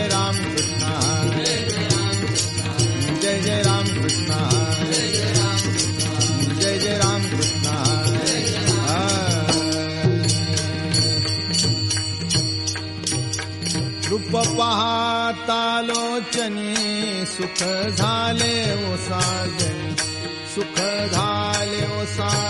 जय जय राम कृष्ण। हरि जय जय राम कृष्ण। हरि जय जय राम कृष्ण। हरि रूप पाहता लोचनी सुख झाले ओ साजनी सुख झाले ओ साजनी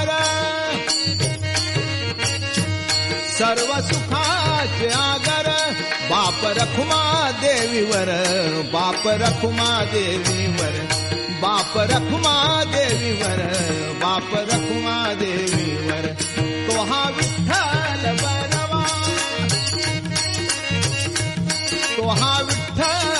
सर्व सुखाचे आगर बाप रखुमा देवीवर बाप रखुमा देवीवर बाप रखुमा देवीवर बाप रखुमा देवीवर तो हा विठ्ठल बरवा तो हा विठ्ठल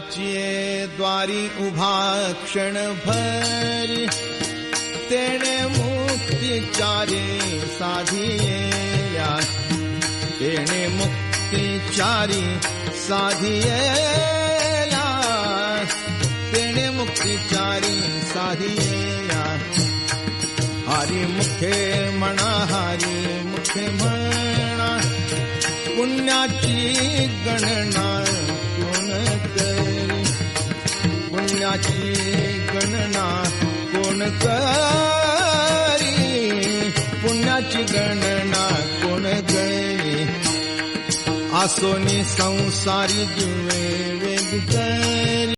द्वारी उभा क्षण भरी तेणे मुक्तीचारी साधिया तेणे मुक्तीचारी साधियेला तेणे मुक्तीचारी साधिया हरी मुखे म्हणा हरी मुखे म्हणा पुण्याची गणना गणना कोण करी? पुण्याची गणना कोण करी? आसोनी संसारी जुवे वेग करी